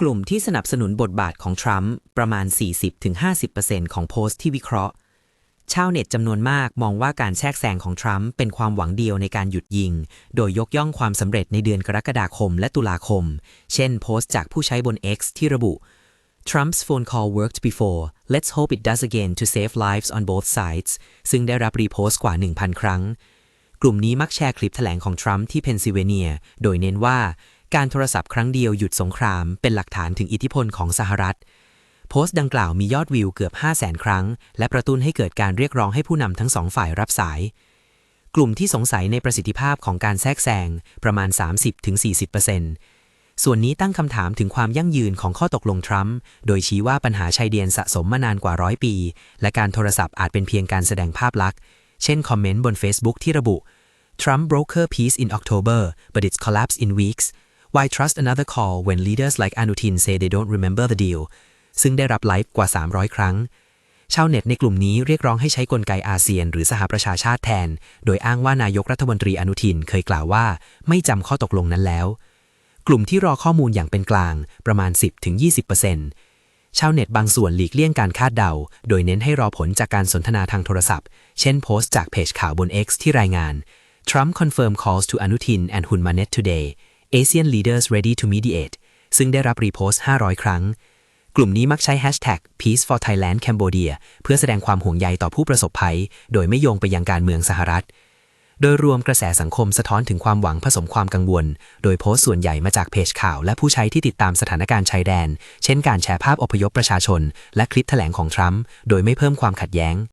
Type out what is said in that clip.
กลุ่มที่สนับสนุนบทบาทของทรัมป์ประมาณ 40-50%ของโพสต์ที่วิเคราะห์ ชาวเน็ตจำนวนมากมองว่าการแทรกแซงของทรัมป์เป็นความหวังเดียวในการหยุดยิง โดยยกย่องความสำเร็จในเดือนกรกฎาคมและตุลาคม เช่นโพสต์จากผู้ใช้บน X ที่ระบุ Trump's phone call worked before let's hope it does again to save lives on both sides ซึ่งได้รับรีโพสต์กว่า 1,000 ครั้ง กลุ่มนี้มักแชร์คลิปแถลงของทรัมป์ที่เพนซิลเวเนีย โดยเน้นว่า การโทรศัพท์ครั้งเดียวหยุดสงครามเป็นหลักฐานถึงอิทธิพลของสหรัฐ โพสต์ดังกล่าวมียอดวิวเกือบ 5 0 0แสนครั้ง และกระตุ้นให้เกิดการเรียกร้องให้ผู้นำทั้งสองฝ่ายรับสาย กลุ่มที่สงสัยในประสิทธิภาพของการแทรกแซงประมาณ 30-40%ส่วนนี้ตั้งคำถามถึงความยั่งยืนของข้อตกลงทรัมป์โดยชี้ว่าปัญหาชายแดนสะสมมานานกว่าร้อยปี และการโทรศัพท์อาจเป็นเพียงการแสดงภาพลักษณ์ เช่นคอมเมนต์บน Facebook ที่ระบุ Trump broker peace in October but it's collapsed in weeks why trust another call when leaders like Anutin say they don't remember the deal ซึ่งได้รับไลฟ์กว่า 300 ครั้ง ชาวเน็ตในกลุ่มนี้เรียกร้องให้ใช้กลไกอาเซียน หรือสหประชาชาติแทน โดยอ้างว่านายกรัฐมนตรีอนุทินเคยกล่าวว่า ไม่จำข้อตกลงนั้นแล้ว กลุ่มที่รอข้อมูลอย่างเป็นกลางประมาณ 10-20%ชาวเน็ตบางส่วนหลีกเลี่ยงการคาดเดา โดยเน้นให้รอผลจากการสนทนาทางโทรศัพท์ เช่นโพสต์จากเพจข่าวบน X ที่รายงาน Trump confirm calls to Anutin and Hun Manet today Asian leaders ready to mediate ซึ่งได้รับรีโพสต์ 500 ครั้ง กลุ่มนี้มักใช้ hashtag peace for Thailand Cambodia เพื่อแสดงความห่วงใยต่อผู้ประสบภัย โดยไม่โยงไปยังการเมืองสหรัฐ โดยรวมกระแสสังคมสะท้อนถึงความหวังผสมความกังวล โดยโพสต์ส่วนใหญ่มาจากเพจข่าว และผู้ใช้ที่ติดตามสถานการณ์ชายแดน เช่นการแชร์ภาพอพยพประชาชน และคลิปแถลงของทรัมป์ โดยไม่เพิ่มความขัดแย้ง